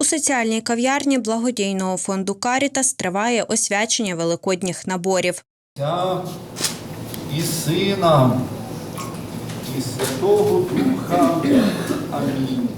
У соціальній кав'ярні благодійного фонду Карітас триває освячення великодніх наборів. І Сина, і Святого Духа. Амінь.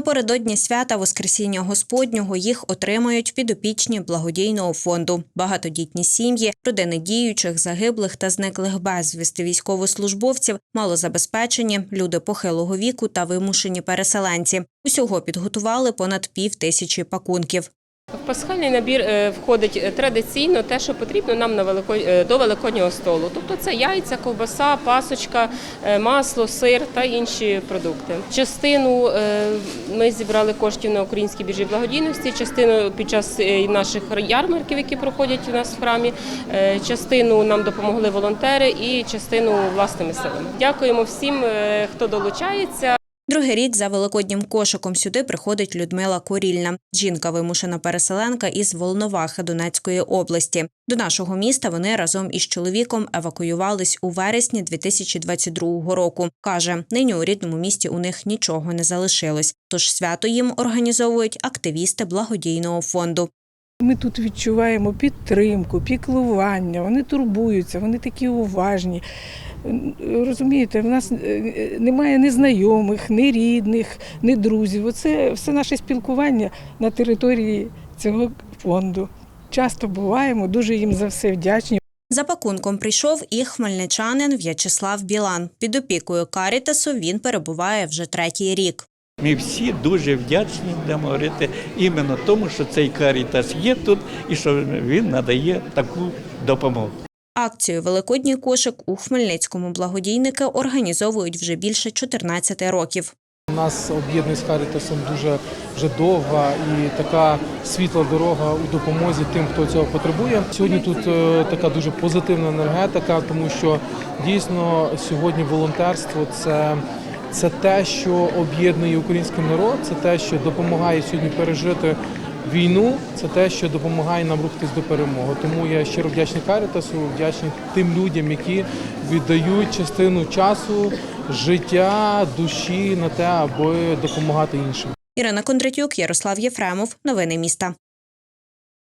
Напередодні свята Воскресіння Господнього їх отримають підопічні благодійного фонду, багатодітні сім'ї, родини діючих, загиблих та зниклих безвісти військовослужбовців, малозабезпечені, люди похилого віку та вимушені переселенці. Усього підготували понад пів тисячі пакунків. В пасхальний набір е, входить е, традиційно те, що потрібно нам на велико... е, до великоднього столу. Тобто це яйця, ковбаса, пасочка, масло, сир та інші продукти. Частину ми зібрали коштів на українській біржі благодійності, частину під час наших ярмарків, які проходять у нас в храмі. Частину нам допомогли волонтери і частину власними силами. Дякуємо всім, хто долучається. Другий рік за великоднім кошиком сюди приходить Людмила Корільна. Жінка вимушена переселенка із Волновахи Донецької області. До нашого міста вони разом із чоловіком евакуювались у вересні 2022 року. каже, нині у рідному місті у них нічого не залишилось. Тож свято їм організовують активісти благодійного фонду. Ми тут відчуваємо підтримку, піклування, вони турбуються, вони такі уважні. Розумієте, в нас е, немає ні знайомих, ні рідних, ні друзів. Оце все наше спілкування на території цього фонду. Часто буваємо, дуже їм за все вдячні. За пакунком прийшов і хмельничанин В'ячеслав Білан. Під опікою Карітасу він перебуває вже третій рік. Ми всі дуже вдячні, будемо говорити, іменно тому, що цей карітас є тут і що він надає таку допомогу. Акцію Великодній кошик у Хмельницькому благодійники організовують вже більше 14 років. У нас об'єднує з Карітасом дуже вже довга і така світла дорога у допомозі тим, хто цього потребує. Сьогодні тут е, така дуже позитивна енергетика, тому що дійсно сьогодні волонтерство це. Це те, що об'єднує український народ, це те, що допомагає сьогодні пережити війну, це те, що допомагає нам рухатись до перемоги. Тому я щиро вдячний Карітасу, вдячний тим людям, які віддають частину часу, життя, душі на те, аби допомагати іншим. Ірина Кондратюк, Ярослав Єфремов. Новини міста.